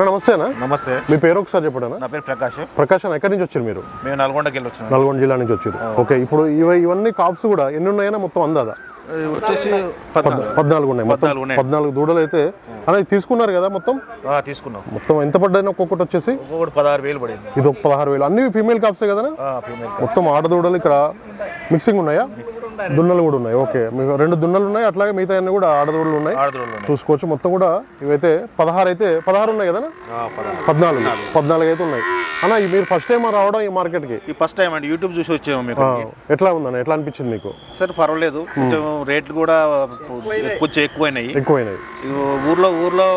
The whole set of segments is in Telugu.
అన్న నమస్తేనా? నమస్తే. మీ పేరు ఒకసారి చెప్పడనా? నా పేరు ప్రకాష్. ప్రకాష్ అన్న ఎక్కడి నుంచి వచ్చారు మీరు? మేము నల్గొండకి వెళ్ళి నల్గొండ జిల్లా నుంచి వచ్చారు. ఓకే ఇప్పుడు ఇవ ఇవన్నీ కాప్స్ కూడా ఎన్ని ఉన్నాయన్నా మొత్తం అందాదా? వచ్చేసి పద్నాలుగు. ఉన్నాయి. మొత్తం పద్నాలుగు దూడలు అయితే అనేది తీసుకున్నారు కదా మొత్తం? తీసుకున్నాం. మొత్తం ఎంత పడ్డాయి ఒక్కొక్కటి వచ్చేసి? ఒక్కొక్కటి పదహారు వేలు పడింది. ఇది ఒక పదహారు వేలు. అన్ని ఫీమేల్ కాప్సే కదా ఫీమేల్ మొత్తం ఆడదూడలు ఇక్కడ మిక్సింగ్ ఉన్నాయా? దున్నలు కూడా ఉన్నాయి. ఓకే. మీకు రెండు దున్నలు ఉన్నాయి. అట్లాగే మిగతా అన్ని కూడా ఆడదూడలు ఉన్నాయి. ఆడదూడలు ఉన్నాయి. చూసుకోవచ్చు. మొత్తం కూడా ఇవైతే పదహారు అయితే పదహారు ఉన్నాయి కదా పద్నాలుగు. పద్నాలుగు. అయితే ఉన్నాయి. అన్న మీరు ఫస్ట్ టైం రావడం ఈ మార్కెట్కి? ఈ ఫస్ట్ టైం అండి. యూట్యూబ్ చూసి వచ్చాము మీకు ఎట్లా ఉందన్న? ఎట్లా అనిపించింది మీకు? సరే పర్వాలేదు. కొంచెం రేట్లు కూడా కొంచెం ఎక్కువైనాయి. ఎక్కువైనాయి. ఊర్లో ఊర్లో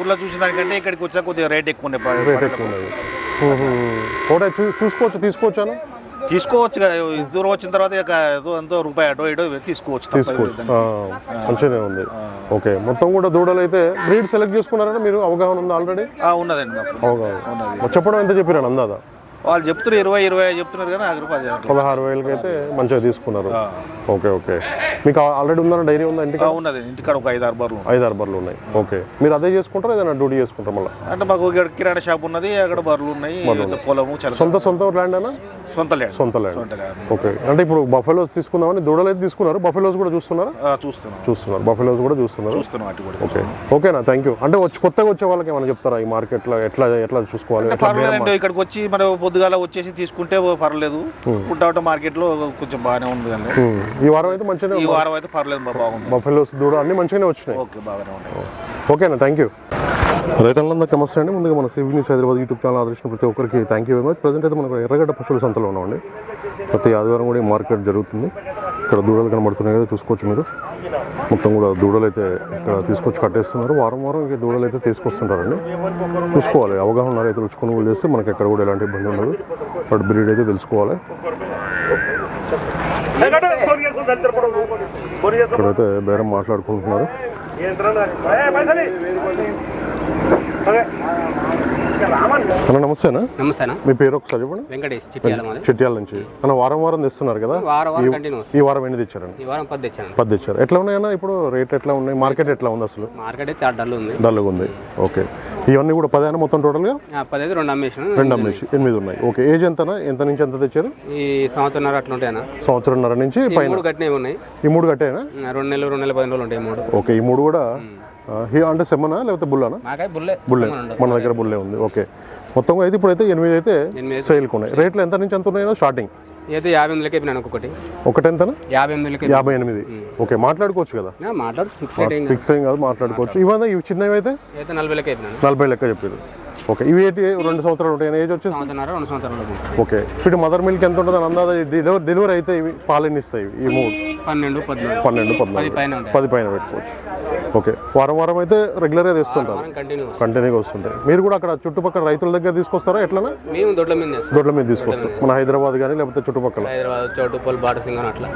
ఊర్లో చూసిన దానికంటే ఇక్కడికి వచ్చాక కొద్దిగా రేట్ ఎక్కువ ఉన్నాయి. రేట్ ఎక్కువ చూ చూసుకోవచ్చు తీసుకోవచ్చాను తీసుకోవచ్చు దూరం వచ్చిన తర్వాత ఎంతో రూపాయి అటో ఇటో తీసుకోవచ్చు తీసుకోవచ్చు. మంచిగానే ఉంది. ఓకే మొత్తం కూడా దూడలు అయితే బ్రీడ్ సెలెక్ట్ చేసుకున్నారని మీరు అవగాహన ఉంది ఆల్రెడీ? ఉన్నదండి అవగాహన. చెప్పడం ఎంత చెప్పారు అందాదా వాళ్ళు చెప్తున్నారు ఇరవై ఇరవై చెప్తున్నారు కానీ నాకు రూపాయలు చెప్పట్లేదు. పదహారు వేలకి అయితే మంచిగా తీసుకున్నారు. Okay okay. మీకు ఆల్రెడీ ఉందన్న డైరీ ఉందా ఇంటికి ఆ, ఉన్నది. ఇంటికాడ ఒక ఐదు ఆరు బర్లు ఉన్నాయి. ఐదు ఆరు బర్లు ఉన్నాయి. ఓకే. మీరు అదే చేసుకుంటారా? ఏదైనా డ్యూటీ చేసుకుంటారా మళ్ళీ? అంటే మాకు ఇక్కడ కిరాణా షాప్ ఉన్నది అక్కడ బర్రెలు ఉన్నాయి పొలము చల సొంత సొంత ల్యాండ్ అనా? సొంత ల్యాండ్ సొంత ల్యాండ్ సొంత ల్యాండ్ ఓకే. అంటే ఇప్పుడు బఫెలోస్ తీసుకుందామని దూడలు అయితే తీసుకున్నారు. బఫెలోస్ కూడా చూస్తున్నారా? ఆ, చూస్తున్నాం. చూస్తున్నారు. బఫెలోస్ కూడా చూస్తున్నారు. చూస్తున్నాం అటు కూడా ఓకే. ఓకేనా థ్యాంక్ యూ అంటే వచ్చి కొత్తగా వచ్చే వాళ్ళకి ఏమైనా చెప్తారా? ఈ మార్కెట్లో ఎట్లా ఎట్లా చూసుకోవాలి? ఎట్లా పర్లేదండి ఇక్కడికి వచ్చి మరి పొద్దుగాల వచ్చేసి తీసుకుంటే పర్లేదు. ఉంటా మార్కెట్లో కొంచెం బాగానే ఉంది ఉమ్, ఈ వారం అయితే మంచిగానే ఈ వారం అయితే పర్లేదు బాగుంది. బఫెలోస్ దూడ అన్ని మంచిగానే వచ్చినాయి. ఓకే బాగానే ఉన్నాయి. ఓకేనా థ్యాంక్ యూ రైతులందరికీ నమస్తే అండి. ముందుగా మన CV news Hyderabad YouTube channel ఆదర్శించిన ప్రతి ఒక్కరికి thank you very much. Present అయితే మనకు ఎర్రగడ్డ పశువుల సంతలో ఉన్నామండి. ప్రతి ఆదివారం కూడా మార్కెట్ జరుగుతుంది. ఇక్కడ దూడలు కనబడుతున్నాయి కదా చూసుకోవచ్చు మీరు. మొత్తం కూడా దూడలు అయితే ఇక్కడ తీసుకొచ్చి కట్టేస్తున్నారు. వారం వారం ఇక దూడలు అయితే తీసుకొస్తుంటారండి. చూసుకోవాలి. అవగాహన ఉన్న రైతులు వచ్చి కొనుగోలు చేస్తే మనకి ఎక్కడ కూడా ఎలాంటి ఇబ్బంది ఉండదు. బట్ బ్రీడ్ అయితే తెలుసుకోవాలి. ఇక్కడైతే బేరం మాట్లాడుకుంటున్నారు. అన్న నమస్తేనా? నమస్తేనా? మీ పేరు ఒకసారి చెప్పండి. వెంకటేష్ చిట్యాల నుంచి. అన్న వారం వారం తెస్తున్నారు కదా? ఈ వారం ఎన్ని తెచ్చారండి? ఈ వారం పది తెచ్చాను పది తెచ్చారు. ఎట్లా ఉన్నాయన్నా? ఇప్పుడు రేట్ ఎట్లా ఉన్నాయి? మార్కెట్ ఎట్లా ఉంది అసలు? మార్కెట్ చాలా డల్ ఉంది. డల్గా ఉంది. ఓకే. ఇవన్నీ కూడా పది అయినా మొత్తం టోటల్గా? ఆ, పది అయితే రెండు అమ్మేసాను. రెండు అమ్మేసి ఎనిమిది ఉన్నాయి. ఓకే ఏజ్ ఎంతనా? ఎంత నుంచి ఎంత తెచ్చారు? ఈ సంవత్సరంన్నర అట్లా ఉంటాయనా సంవత్సరంన్నర నుంచి పైన. మూడు కట్టినవి ఉన్నాయి. ఈ మూడు కట్టేనా? రెండు నెలలు రెండు నెలల పది రోజులు ఉంటాయి ఈ మూడు. ఓకే ఈ మూడు కూడా హీ- అంటే సెమ్మనా లేకపోతే బుల్లానా? బుల్లే. మన దగ్గర బుల్లే ఉంది. ఓకే. మొత్తం అయితే ఇప్పుడైతే ఎనిమిది అయితే ఎనిమిది సేల్కి ఉన్నాయి. రేట్లు ఎంత నుంచి ఎంత ఉన్నాయో స్టార్టింగ్? అయితే యాభై అయిపోయినాను ఒక్కొక్కటి ఒకటి. ఎంతనా యాభై ఎనిమిదిలకి యాభై ఎనిమిది. ఓకే మాట్లాడుకోవచ్చు కదా? మాట్లాడు. ఫిక్స్. ఫిక్స్ ఏం కాదు మాట్లాడుకోవచ్చు. ఇవన్నీ ఇవి చిన్నవి అయితే? అయితే నలభైలకి అయిపోయినాను నలభై లెక్క చెప్పారు ఓకే. ఇవి ఏంటి? రెండు సంవత్సరాలు ఉంటాయి. ఏజ్ సంవత్సరంన్నర రెండు సంవత్సరాలు. ఓకే. ఇప్పుడు మదర్ మిల్క్ ఎంత ఉంటుంది అందాజ డెలివరీ డెలివరీ అయితే ఇవి పాలెన్ని ఇస్తాయి ఇవి, ఈ మూడు. పన్నెండు పద్నాలుగు. పన్నెండు పది పద్నాలుగు పది పైన పెట్టుకోవచ్చు. ఓకే. వారం వారం అయితే రెగ్యులర్గా తెస్తుంటారు. కంటిన్యూగా వస్తుంటాయి. మీరు కూడా అక్కడ చుట్టుపక్కల రైతుల దగ్గర తీసుకొస్తారా ఎట్లనా? మేము దొడ్ల మీద దొడ్ల మీద తీసుకొస్తారు మన హైదరాబాద్ కానీ లేకపోతే చుట్టుపక్కల? హైదరాబాద్ చోటుపల్లి అట్లా.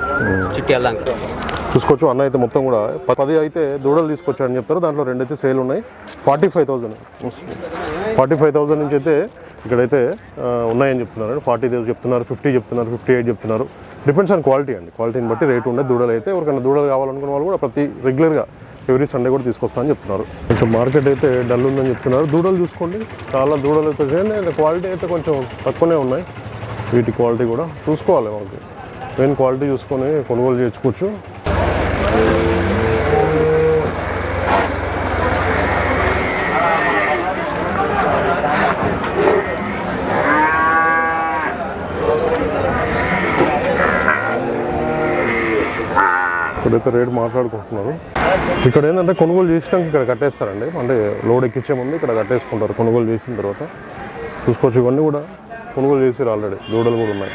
చూసుకోవచ్చు. అన్న అయితే మొత్తం కూడా పది అయితే దూడలు తీసుకొచ్చారని చెప్తారు. దాంట్లో రెండు అయితే సేల్ ఉన్నాయి. Forty five thousand. Forty five thousand నుంచి అయితే ఇక్కడైతే ఉన్నాయని చెప్తున్నారు. ఫార్టీ చెప్తున్నారు ఫిఫ్టీ చెప్తున్నారు ఫిఫ్టీ ఎయిట్ చెప్తున్నారు. డిపెండ్స్ ఆన్ క్వాలిటీ అండి. క్వాలిటీని బట్టి రేట్ ఉండే దూడలు అయితే ఎవరికైనా దూడలు కావాలనుకున్న వాళ్ళు కూడా ప్రతి రెగ్యులర్గా ఎవ్రీ సండే కూడా తీసుకొస్తామని చెప్తున్నారు. కొంచెం మార్కెట్ అయితే డల్ ఉందని చెప్తున్నారు. దూడలు చూసుకోండి. చాలా దూడలు అయితే క్వాలిటీ అయితే కొంచెం తక్కువనే ఉన్నాయి. వీటి క్వాలిటీ కూడా చూసుకోవాలి మనకి మెయిన్ క్వాలిటీ చూసుకొని కొనుగోలు చేసుకోవచ్చు ఇక్కడైతే రేటు మాట్లాడుకుంటున్నారు. ఇక్కడ ఏంటంటే కొనుగోలు చేసినాక ఇక్కడ కట్టేస్తారండి. అంటే లోడ్ ఎక్కించే ముందు ఇక్కడ కట్టేసుకుంటారు. కొనుగోలు చేసిన తర్వాత చూసుకోవచ్చు. ఇవన్నీ కూడా కొనుగోలు చేసారు ఆల్రెడీ దూడలు కూడా ఉన్నాయి.